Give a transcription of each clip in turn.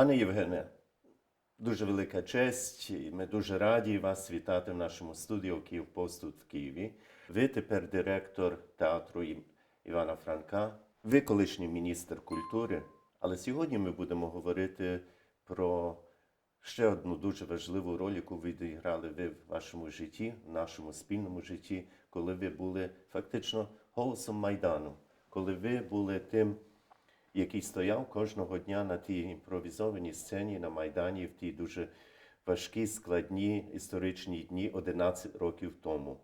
Пане Євгене, дуже велика честь. і Ми дуже раді вас вітати в нашому студіо Київ Пост тут в Києві. Ви тепер директор театру Івана Франка. Ви колишній міністр культури. Але сьогодні ми будемо говорити про ще одну дуже важливу роль, яку ви відіграли ви в вашому житті, в нашому спільному житті, коли ви були фактично голосом Майдану, коли ви були тим який стояв кожного дня на тій імпровізованій сцені на Майдані в ті дуже важкі, складні історичні дні 11 років тому.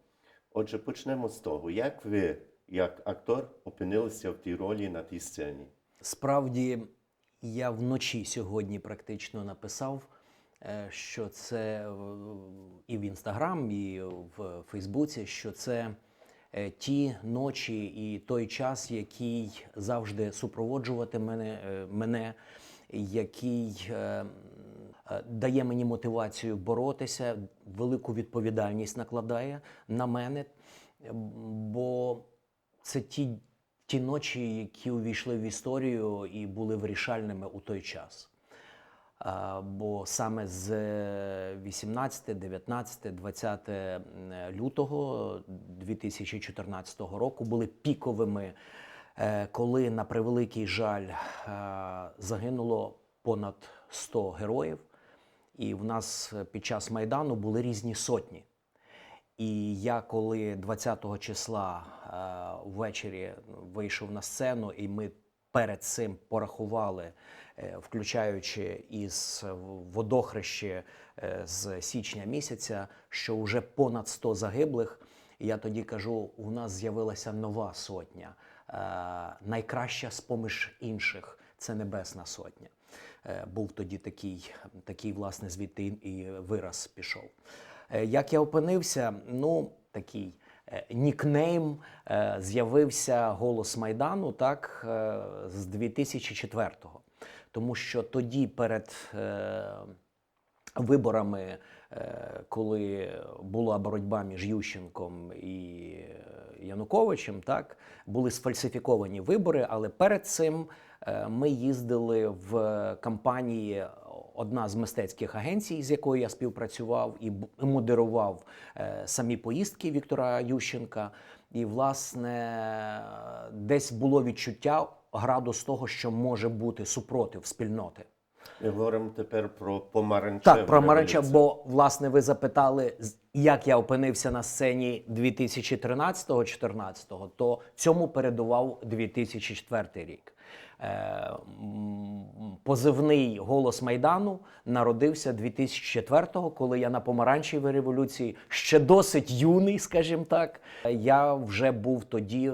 Отже, почнемо з того, як ви, як актор, опинилися в тій ролі на тій сцені. Справді, я вночі сьогодні практично написав, е, що це і в Інстаграм, і в Фейсбуці, що це ті ночі і той час, який завжди супроводжувати мене, е, мене який е, е, дає мені мотивацію боротися, велику відповідальність накладає на мене, е, бо це ті, ті ночі, які увійшли в історію і були вирішальними у той час. Бо саме з 18, 19, 20 лютого 2014 року були піковими, е, коли на превеликий жаль е, загинуло понад 100 героїв, і в нас під час майдану були різні сотні. І я коли 20-го числа е, ввечері вийшов на сцену, і ми перед цим порахували, е, включаючи із водохрещі е, з січня місяця, що вже понад 100 загиблих. Я тоді кажу: у нас з'явилася нова сотня, е, найкраща з поміж інших це Небесна Сотня. Е, Був тоді такий, такий власне, звідти і- вираз пішов. Е, Як я опинився, ну такий е, нікнейм е, з'явився голос Майдану так е, з 2004-го. Тому що тоді перед е, виборами, е, коли була боротьба між Ющенком і е, Януковичем, так були сфальсифіковані вибори, але перед цим е, ми їздили в кампанії. Одна з мистецьких агенцій, з якою я співпрацював і модерував е, самі поїздки Віктора Ющенка. І, власне, десь було відчуття градус того, що може бути супротив спільноти. Ми говоримо тепер про помаранчеву Так, про революцію. бо власне ви запитали, як я опинився на сцені 2013-14, то цьому передував 2004 рік. Е, Позивний голос Майдану народився 2004-го, коли я на помаранчевій революції ще досить юний, скажімо так. Я вже був тоді е,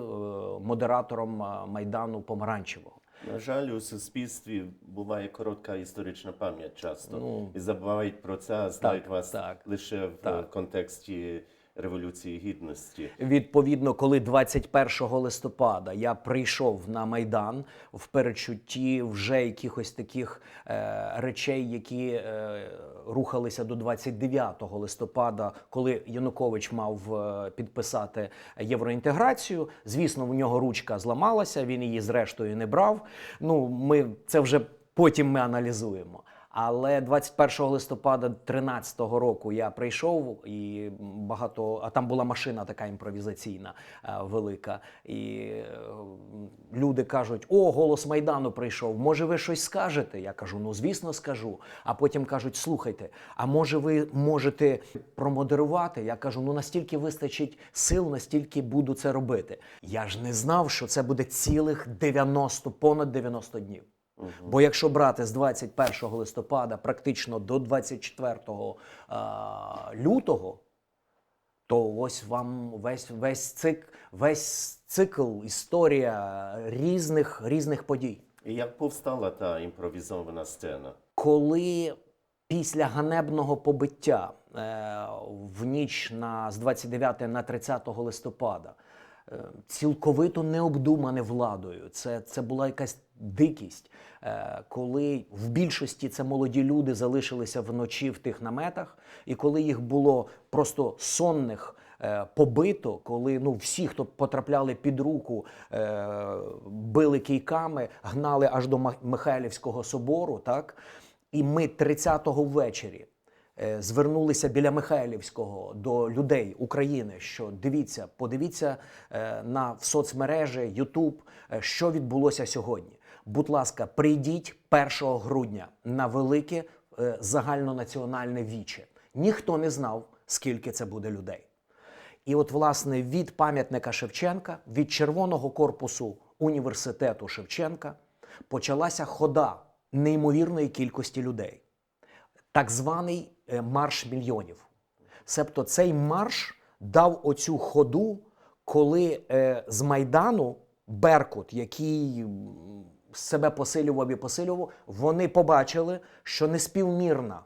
модератором е, Майдану Помаранчевого. На жаль, у суспільстві буває коротка історична пам'ять часто. Ну, і забувають про це, а знають вас так, лише в так. контексті Революції Гідності. Відповідно, коли 21 листопада я прийшов на майдан в перечутті вже якихось таких е, речей, які е, рухалися до 29 листопада, коли Янукович мав е, підписати євроінтеграцію. Звісно, в нього ручка зламалася, він її зрештою не брав. Ну, ми це вже потім ми аналізуємо. Але 21 листопада 2013 року я прийшов і багато, а там була машина така імпровізаційна е, велика. І е, люди кажуть: О, голос Майдану прийшов. Може, ви щось скажете? Я кажу, ну звісно, скажу. А потім кажуть: слухайте, а може ви можете промодерувати? Я кажу, ну настільки вистачить сил, настільки буду це робити. Я ж не знав, що це буде цілих 90, понад 90 днів. Бо якщо брати з 21 листопада практично до 24 а, лютого, то ось вам весь, весь, цик, весь цикл, історія різних, різних подій. І як повстала та імпровізована сцена? Коли після ганебного побиття е, в ніч на, з 29 на 30 листопада е, цілковито необдумане владою, це, це була якась дикість, е, коли в більшості це молоді люди залишилися вночі в тих наметах, і коли їх було просто сонних. е, Побито, коли ну всі, хто потрапляли під руку, е, били кійками, гнали аж до Михайлівського собору, так І ми 30-го ввечері звернулися біля Михайлівського до людей України, що дивіться, подивіться на в соцмережі, Ютуб, що відбулося сьогодні. Будь ласка, прийдіть 1 грудня на велике е, загальнонаціональне віче. Ніхто не знав, скільки це буде людей. І от, власне, від пам'ятника Шевченка, від Червоного корпусу університету Шевченка почалася хода неймовірної кількості людей, так званий е, марш мільйонів. Себто цей марш дав оцю ходу, коли е, з Майдану Беркут, який себе посилював і посилював, вони побачили, що неспівмірна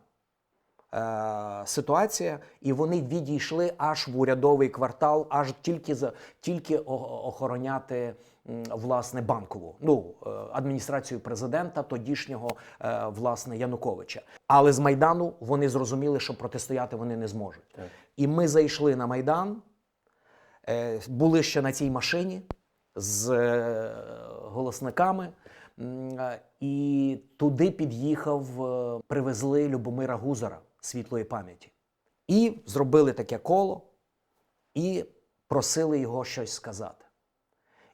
е, ситуація, і вони відійшли аж в урядовий квартал, аж тільки за тільки охороняти власне банкову, ну е, адміністрацію президента тодішнього е, власне Януковича. Але з майдану вони зрозуміли, що протистояти вони не зможуть. Так. І ми зайшли на майдан, е, були ще на цій машині з голосниками. І туди під'їхав, е, привезли Любомира Гузара світлої пам'яті. І зробили таке коло і просили його щось сказати.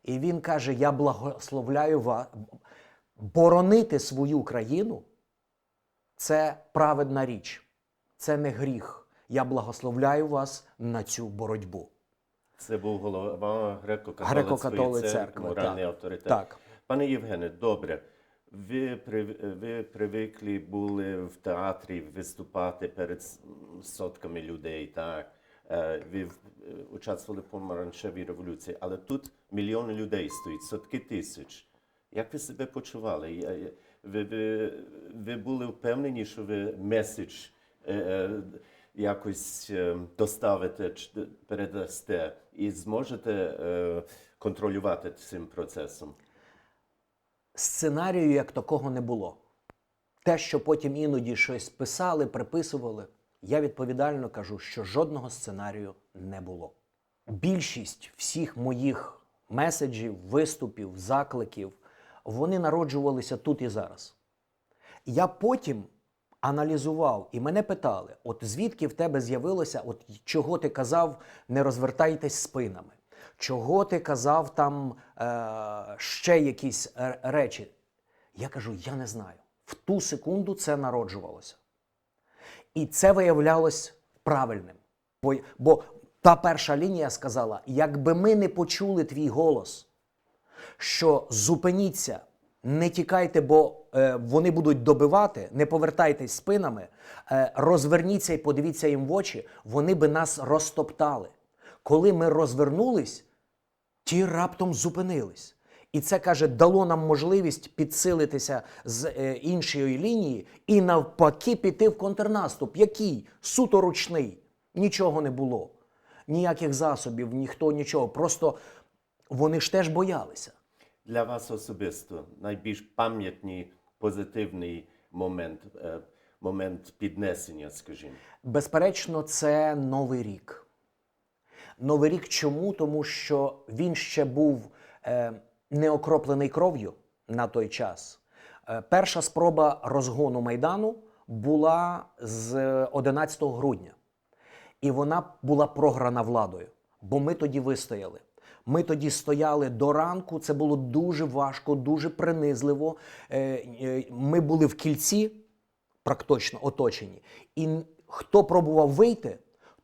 І він каже: Я благословляю вас боронити свою країну це праведна річ, це не гріх. Я благословляю вас на цю боротьбу. Це був голова греко-католицької Греко-католицької церкви, церкви, моральний так. авторитет. Так. Пане Євгене, добре. Ви, ви привикли були в театрі виступати перед сотками людей, так? Е, Ви е, участвували в помаранчевій революції, але тут мільйони людей стоїть, сотки тисяч. Як ви себе почували? Ви, ви, ви були впевнені, що ви меседж е, якось доставите, передасте і зможете контролювати цим процесом? Сценарію як такого не було. Те, що потім іноді щось писали, приписували, я відповідально кажу, що жодного сценарію не було. Більшість всіх моїх меседжів, виступів, закликів, вони народжувалися тут і зараз. Я потім аналізував, і мене питали: от звідки в тебе з'явилося, от чого ти казав, не розвертайтесь спинами? Чого ти казав там е, ще якісь е, речі? Я кажу, я не знаю. В ту секунду це народжувалося. І це виявлялось правильним. Бо, бо та перша лінія сказала: якби ми не почули твій голос, що зупиніться, не тікайте, бо е, вони будуть добивати, не повертайтесь спинами, е, розверніться і подивіться їм в очі, вони би нас розтоптали. Коли ми розвернулись, ті раптом зупинились. І це каже, дало нам можливість підсилитися з е, іншої лінії і навпаки піти в контрнаступ. Який? Суто ручний. Нічого не було. Ніяких засобів, ніхто нічого. Просто вони ж теж боялися. Для вас особисто найбільш пам'ятний позитивний момент, е, момент піднесення, скажімо. Безперечно, це Новий рік. Новий рік чому? Тому що він ще був е, не окроплений кров'ю на той час. Е, перша спроба розгону Майдану була з 11 грудня. І вона була програна владою, бо ми тоді вистояли. Ми тоді стояли до ранку. Це було дуже важко, дуже принизливо. Е, е, Ми були в кільці, практично оточені. І хто пробував вийти,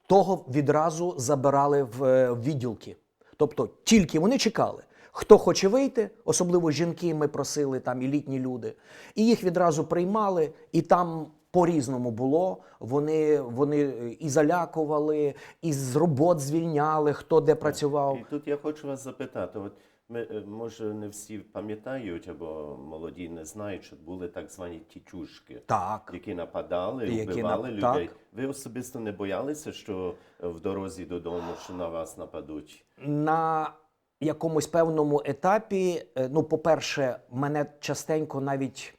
того відразу забирали в е, відділки. Тобто тільки вони чекали. Хто хоче вийти, особливо жінки, ми просили там і літні люди, і їх відразу приймали, і там по-різному було. Вони, вони е, і залякували, і з робот звільняли, хто де працював. І тут я хочу вас запитати: от ми, е, може, не всі пам'ятають або молоді не знають, що були так звані тітюшки, Так. які нападали, Які вбивали людей. так. Ви особисто не боялися, що е, в дорозі додому що на вас нападуть? на якомусь певному етапі, е, ну, по-перше, мене частенько навіть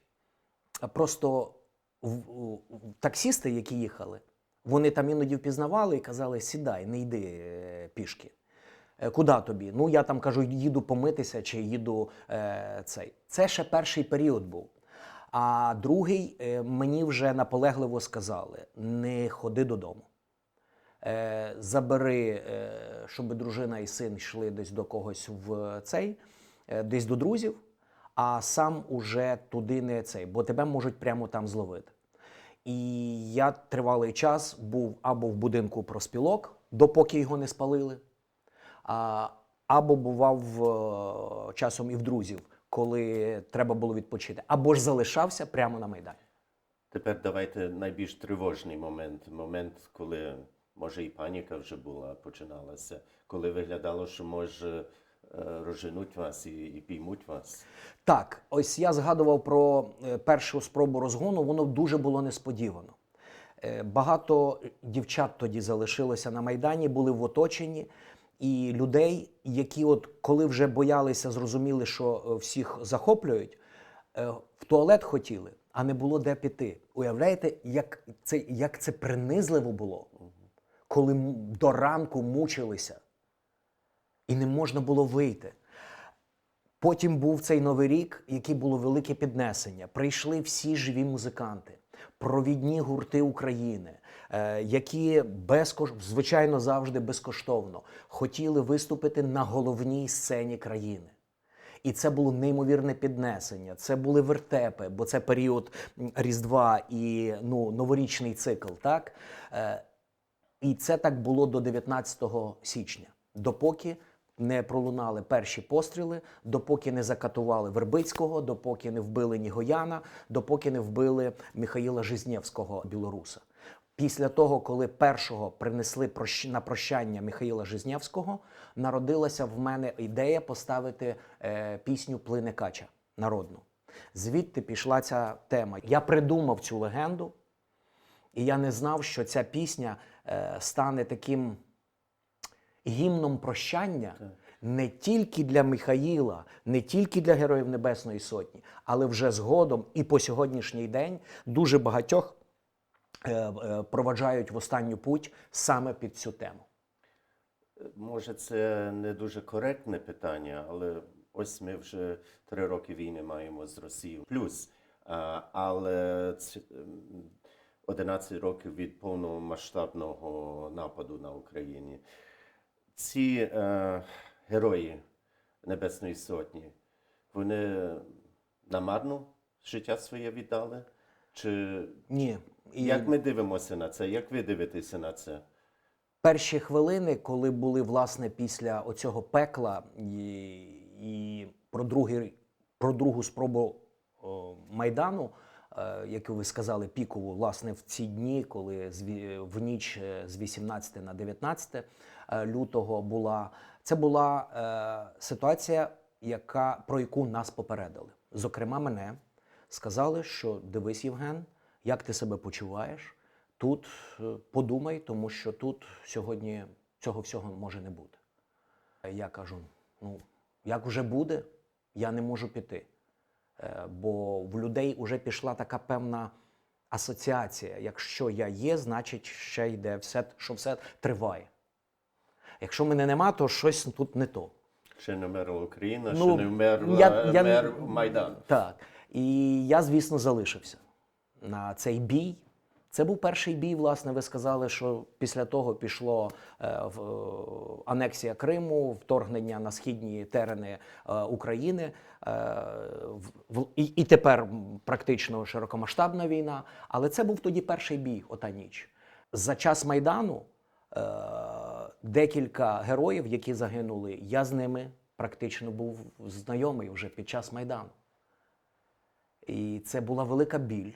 просто в, в- таксісти, які їхали, вони там іноді впізнавали і казали: сідай, не йди пішки. «Е, Куди тобі? Ну, я там кажу, їду помитися чи їду е, цей. Це ще перший період був. А другий е, мені вже наполегливо сказали: не ходи додому. Е, забери, е, щоб дружина і син йшли десь до когось в цей, е, десь до друзів, а сам уже туди не цей, бо тебе можуть прямо там зловити. І я тривалий час був або в будинку проспілок, допоки його не спалили, або бував е, часом і в друзів, коли треба було відпочити, або ж залишався прямо на майдані. Тепер давайте найбільш тривожний момент. Момент, коли може і паніка вже була, починалася, коли виглядало, що може е, розженуть вас і, і піймуть вас. Так, ось я згадував про е, першу спробу розгону, воно дуже було несподівано. Багато дівчат тоді залишилося на Майдані, були в оточенні, і людей, які, от коли вже боялися, зрозуміли, що е, всіх захоплюють, е, в туалет хотіли, а не було де піти. Уявляєте, як це, як це принизливо було, коли до ранку мучилися, і не можна було вийти. Потім був цей новий рік, який було велике піднесення. Прийшли всі живі музиканти, провідні гурти України, е, які безкош... звичайно завжди безкоштовно хотіли виступити на головній сцені країни. І це було неймовірне піднесення. Це були вертепи, бо це період Різдва і ну, новорічний цикл. Так? Е, і це так було до 19 січня, допоки не пролунали перші постріли, допоки не закатували Вербицького, допоки не вбили Нігояна, допоки не вбили Михаїла Жизнєвського білоруса. Після того, коли першого принесли на прощання Михаїла Жизнєвського, народилася в мене ідея поставити е, пісню Плине Кача народну. Звідти пішла ця тема. Я придумав цю легенду, і я не знав, що ця пісня е, стане таким гімном прощання не тільки для Михаїла, не тільки для Героїв Небесної Сотні, але вже згодом і по сьогоднішній день дуже багатьох е, е, проваджають в останню путь саме під цю тему. Може, це не дуже коректне питання, але ось ми вже три роки війни маємо з Росією. Плюс, але ц- м, 11 років від повномасштабного нападу на Україні. Ці е, герої Небесної Сотні, вони намарно життя своє віддали? Чи Ні. І як ми дивимося на це? Як ви дивитеся на це? перші хвилини, коли були власне після оцього пекла і, і про, другий, про другу спробу о, Майдану, е, яку ви сказали, пікову, власне, в ці дні, коли з в ніч е, з 18 на 19 е, лютого була, це була е, ситуація, яка, про яку нас попередили. Зокрема, мене сказали, що дивись, Євген, як ти себе почуваєш? Тут е, подумай, тому що тут сьогодні цього всього може не бути. Я кажу: ну, як вже буде, я не можу піти. Е, Бо в людей вже пішла така певна асоціація. Якщо я є, значить ще йде все, що все триває. Якщо мене нема, то щось тут не то. Ще не вмерла Україна, Ну, ще не вмерла я- я- мер Майдан. Так. І я, звісно, залишився на цей бій. Це був перший бій, власне, ви сказали, що після того пішло е, в, е, анексія Криму, вторгнення на східні терени е, України. Е, в- в- і, і тепер практично широкомасштабна війна. Але це був тоді перший бій, ота ніч. За час Майдану е, декілька героїв, які загинули, я з ними практично був знайомий вже під час Майдану. І це була велика біль,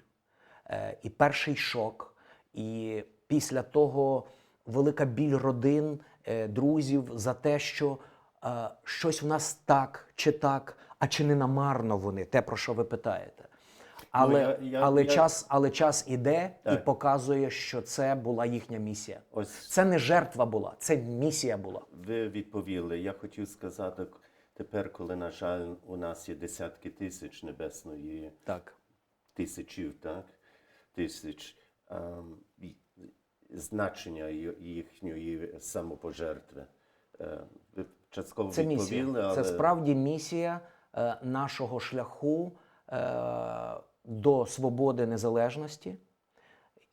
е, і перший шок, і після того велика біль родин, е, друзів за те, що е, щось в нас так чи так, а чи не намарно вони, те, про що ви питаєте. Але, я- я- але, я- час, але час іде і показує, що це була їхня місія. Ось Це не жертва була, це місія була. ви відповіли. Я хотів сказати тепер, коли, на жаль, у нас є десятки тисяч небесної Так. тисячів, так? Тисяч ем, значення їхньої самопожертви. Е, Ви частково Це відповіли, місія. але Це справді місія е, нашого шляху е, до свободи незалежності,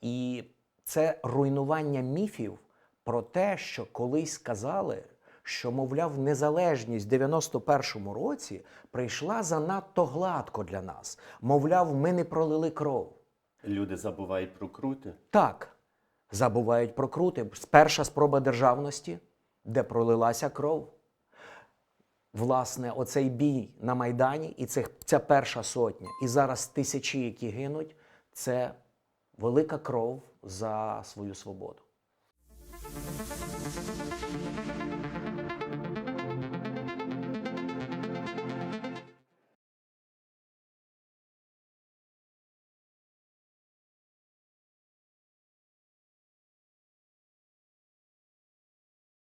і це руйнування міфів про те, що колись казали, що, мовляв, незалежність в 91-му році прийшла занадто гладко для нас. Мовляв, ми не пролили кров. Люди забувають про крути. Так, забувають про крути. Перша спроба державності, де пролилася кров. Власне, оцей бій на Майдані і цих, ця перша сотня, і зараз тисячі, які гинуть, це велика кров за свою свободу.